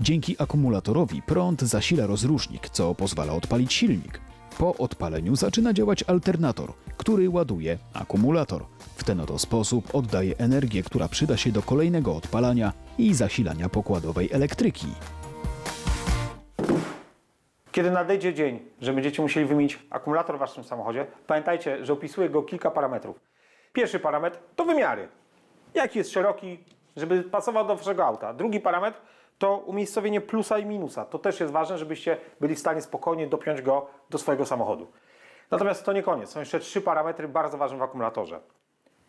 Dzięki akumulatorowi prąd zasila rozrusznik, co pozwala odpalić silnik. Po odpaleniu zaczyna działać alternator, który ładuje akumulator. W ten oto sposób oddaje energię, która przyda się do kolejnego odpalania i zasilania pokładowej elektryki. Kiedy nadejdzie dzień, że będziecie musieli wymienić akumulator w waszym samochodzie, pamiętajcie, że opisuje go kilka parametrów. Pierwszy parametr to wymiary. Jaki jest szeroki, żeby pasował do waszego auta. Drugi parametr to umiejscowienie plusa i minusa. To też jest ważne, żebyście byli w stanie spokojnie dopiąć go do swojego samochodu. Natomiast to nie koniec. Są jeszcze trzy parametry bardzo ważne w akumulatorze.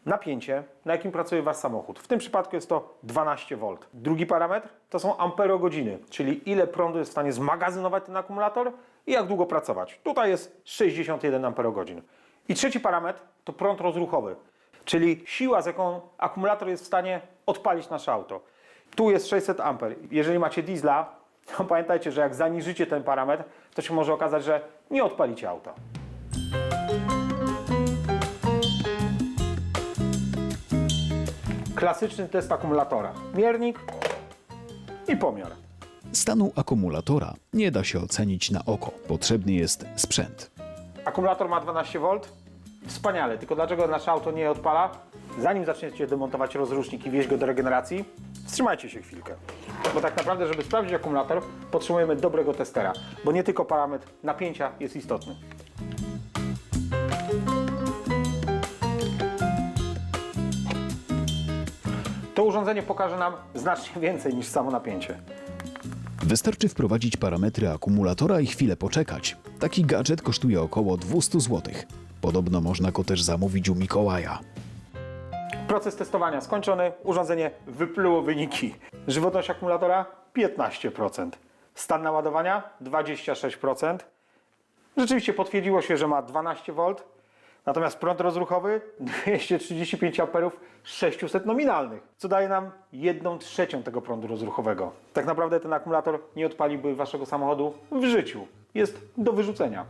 Napięcie, na jakim pracuje Wasz samochód. W tym przypadku jest to 12 V. Drugi parametr to są amperogodziny, czyli ile prądu jest w stanie zmagazynować ten akumulator i jak długo pracować. Tutaj jest 61 amperogodzin. I trzeci parametr to prąd rozruchowy, czyli siła, z jaką akumulator jest w stanie odpalić nasze auto. Tu jest 600 amper. Jeżeli macie diesla, to pamiętajcie, że jak zaniżycie ten parametr, to się może okazać, że nie odpalicie auta. Klasyczny test akumulatora. Miernik i pomiar. Stanu akumulatora nie da się ocenić na oko. Potrzebny jest sprzęt. Akumulator ma 12 V. Wspaniale, tylko dlaczego nasze auto nie odpala? Zanim zaczniecie demontować rozrusznik i wieźć go do regeneracji, wstrzymajcie się chwilkę. Bo tak naprawdę, żeby sprawdzić akumulator, potrzebujemy dobrego testera, bo nie tylko parametr napięcia jest istotny. To urządzenie pokaże nam znacznie więcej niż samo napięcie. Wystarczy wprowadzić parametry akumulatora i chwilę poczekać. Taki gadżet kosztuje około 200 zł. Podobno można go też zamówić u Mikołaja. Proces testowania skończony, urządzenie wypluło wyniki. Żywotność akumulatora 15%, stan naładowania 26%. Rzeczywiście potwierdziło się, że ma 12 V, natomiast prąd rozruchowy 235 A 600 nominalnych, co daje nam 1 trzecią tego prądu rozruchowego. Tak naprawdę ten akumulator nie odpaliłby waszego samochodu w życiu. Jest do wyrzucenia.